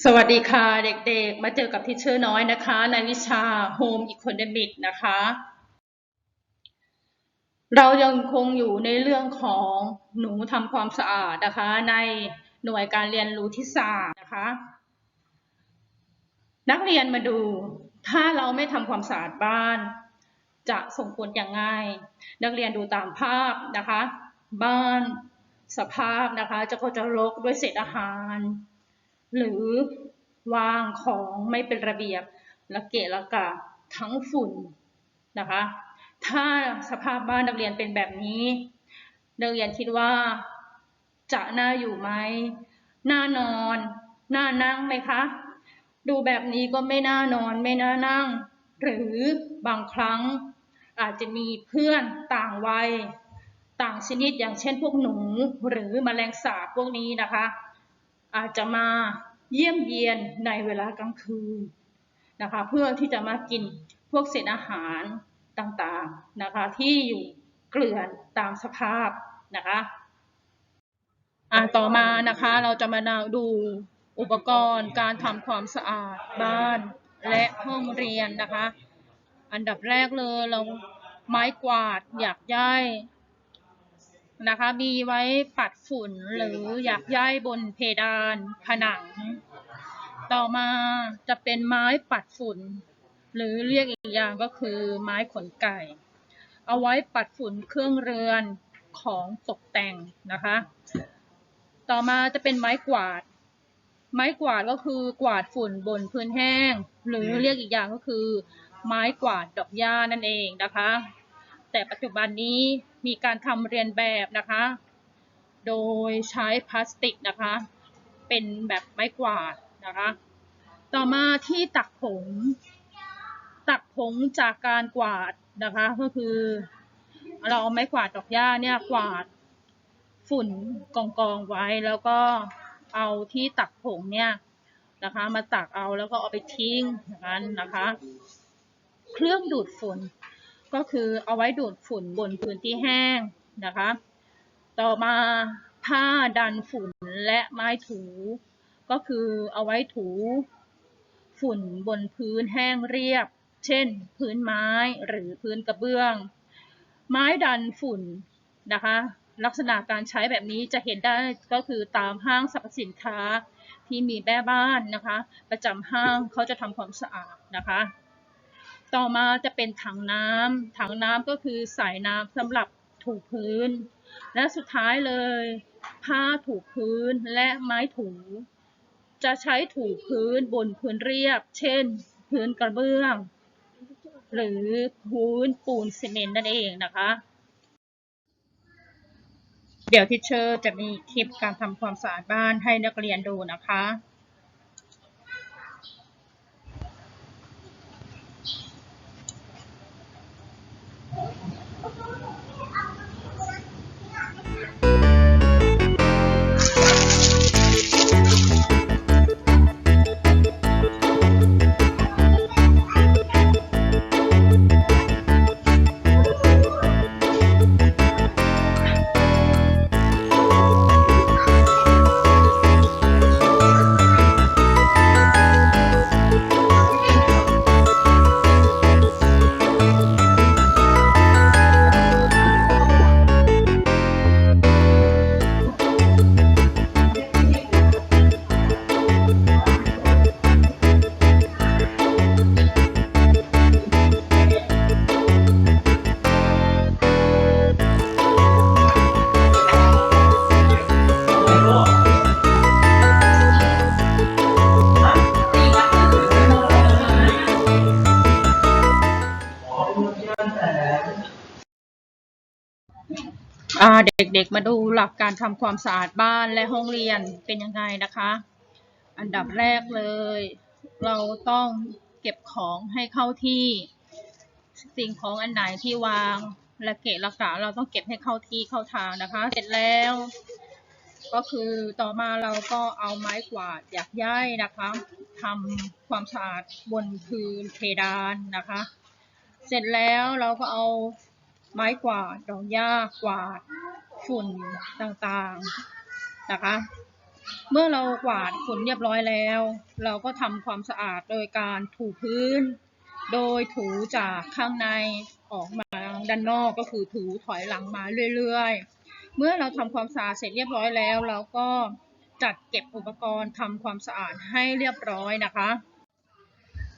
สวัสดีค่ะเด็กๆ มาเจอกับทิเชอร์น้อยนะคะในวิชา Home Economics นะคะ เรายังคงอยู่ในเรื่องของหนูทำความสะอาดนะคะ ในหน่วยการเรียนรู้ที่สามนะคะ นักเรียนมาดู ถ้าเราไม่ทำความสะอาดบ้าน จะส่งผลอย่างไงนักเรียนดูตามภาพนะคะ บ้านสภาพนะคะ จะก็จะรกด้วยเศษอาหาร หรือวางของไม่เป็นระเบียบละเกะละกะทั้งฝุ่นนะคะ ถ้าสภาพบ้านนักเรียนเป็นแบบนี้นักเรียนคิดว่า จะน่าอยู่ไหมน่านอนน่านั่งไหมคะ ดูแบบนี้ก็ไม่น่านอนไม่น่านั่ง หรือบางครั้งอาจจะมีเพื่อนต่างวัย ต่างชนิดอย่างเช่นพวกหนูหรือแมลงสาบพวกนี้นะคะ อาจจะมา เยี่ยมเยียนในเวลากลางคืนนะคะเพื่อที่จะมากินพวกเศษอาหารต่างๆนะคะที่อยู่เกลื่อนตามสภาพนะคะอ่าต่อมานะคะเราจะมาดูอุปกรณ์การทำความสะอาดบ้านและห้องเรียนนะคะ อันดับแรกเลยเราไม้กวาดอยากย้าย นะคะ มีไว้ปัดฝุ่นหรืออยากย้ายบนเพดานผนัง ต่อมาจะเป็นไม้ปัดฝุ่น หรือเรียกอีกอย่างก็คือไม้ขนไก่ เอาไว้ปัดฝุ่นเครื่องเรือนของตกแต่งนะคะ ต่อมาจะเป็นไม้กวาด ไม้กวาดก็คือกวาดฝุ่นบนพื้นแห้ง หรือเรียกอีกอย่างก็คือ ไม้กวาดดอกหญ้านั่นเองนะคะ แต่ปัจจุบันนี้ มีการทำเรียนแบบนะคะ โดยใช้พลาสติกนะคะ เป็นแบบไม้กวาดนะคะ ต่อมาที่ตักผง ตักผงจากการกวาดนะคะ ก็คือ เราเอาไม้กวาดดอกหญ้าเนี่ยกวาดฝุ่นกองกองๆไว้แล้วก็เอาที่ตักผงเนี่ยนะคะ มาตักเอาแล้วก็เอาไปทิ้งอย่างนั้นนะคะ เครื่องดูดฝุ่น ก็คือเอาไว้ดูดฝุ่นบนพื้นที่แห้งนะคะ ต่อมาผ้าดันฝุ่นและไม้ถู ก็คือเอาไว้ถู ฝุ่นบนพื้นแห้งเรียบ เช่น พื้นไม้หรือพื้นกระเบื้อง ไม้ดันฝุ่นนะคะ ลักษณะการใช้แบบนี้จะเห็นได้ก็คือตามห้างสรรพสินค้าที่มีแม่บ้านนะคะ ประจำห้างเขาจะทำความสะอาดนะคะ ต่อมาจะเป็นถังน้ำถังน้ำก็คือสายน้ำสำหรับถูพื้น และสุดท้ายเลย ผ้าถูพื้นและไม้ถู จะใช้ถูพื้นบนพื้นเรียบ เช่น พื้นกระเบื้อง หรือพื้นปูนซีเมนต์นั่นเองนะคะ เดี๋ยวทิเชอร์จะมีคลิปการทำความสะอาดบ้านให้นักเรียนดูนะคะ อ่าเด็กๆมาดูหลักการทำความสะอาดบ้านและห้องเรียนเป็นยังไงนะคะ อันดับแรกเลย เราต้องเก็บของให้เข้าที่ สิ่งของอันไหนที่วางและเกะระกะเราต้องเก็บให้เข้าที่เข้าทางนะคะ เสร็จแล้ว ก็คือต่อมาเราก็เอาไม้กวาดอยากย้ายนะคะทำความสะอาดบนพื้นเพดานนะคะ เสร็จแล้วเราก็เอา ไม้กวาดดอกหญ้ากวาดฝุ่นต่างๆนะคะ เมื่อเรากวาดฝุ่นเรียบร้อยแล้ว เราก็ทำความสะอาดโดยการถูพื้น โดยถูจากข้างในออกมาด้านนอกก็คือถูถอยหลังมาเรื่อยๆ เมื่อเราทำความสะอาดเสร็จเรียบร้อยแล้ว เราก็จัดเก็บอุปกรณ์ทำความสะอาดให้เรียบร้อยนะคะ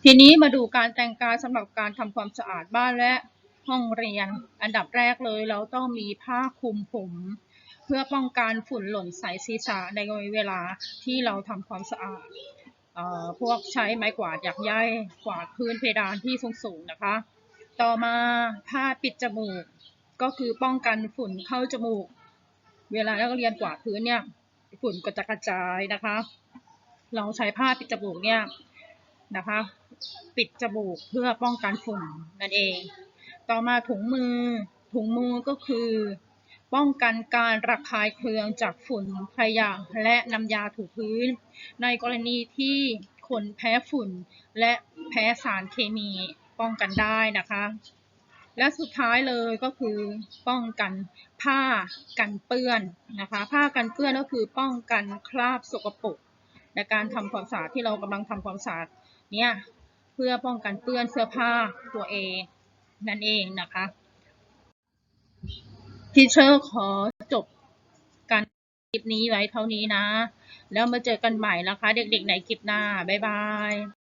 ทีนี้มาดูการแต่งกายสำหรับการทำความสะอาดบ้านและ ห้องเรียน อันดับแรกเลยเราต้องมีผ้าคลุมผม เพื่อป้องกันฝุ่นหล่นใส่ศีรษะในเวลาที่เราทำความสะอาดออพวกใช้ไม้กวาดหยักใยกวาดพื้นเพดานที่สูงๆนะคะ ต่อมาผ้าปิดจมูกก็คือป้องกันฝุ่นเข้าจมูก เวลานักเรียนกวาดพื้นเนี่ยฝุ่นก็จะกระจายนะคะ เราใช้ผ้าปิดจมูกเนี่ยนะคะ ปิดจมูกเพื่อป้องกันฝุ่นนั่นเอง ต่อมาถุงมือ ถุงมือก็คือ ป้องกันการระคายเคืองจากฝุ่นขยะและน้ำยาถูพื้น ในกรณีที่คนแพ้ฝุ่นและแพ้สารเคมีป้องกันได้นะคะ และสุดท้ายเลยก็คือป้องกันผ้ากันเปื้อนนะคะ ผ้ากันเปื้อนก็คือป้องกันคราบสกปรกในการทำความสะอาดที่เรากำลังทำความสะอาดเนี่ยเพื่อป้องกันเปื้อนเสื้อผ้าตัวเอง นั่นเองนะคะทีเชอร์ขอจบการคลิปนี้ไว้เท่านี้นะ แล้วมาเจอกันใหม่นะคะ เด็กๆในคลิปหน้า บ๊ายบาย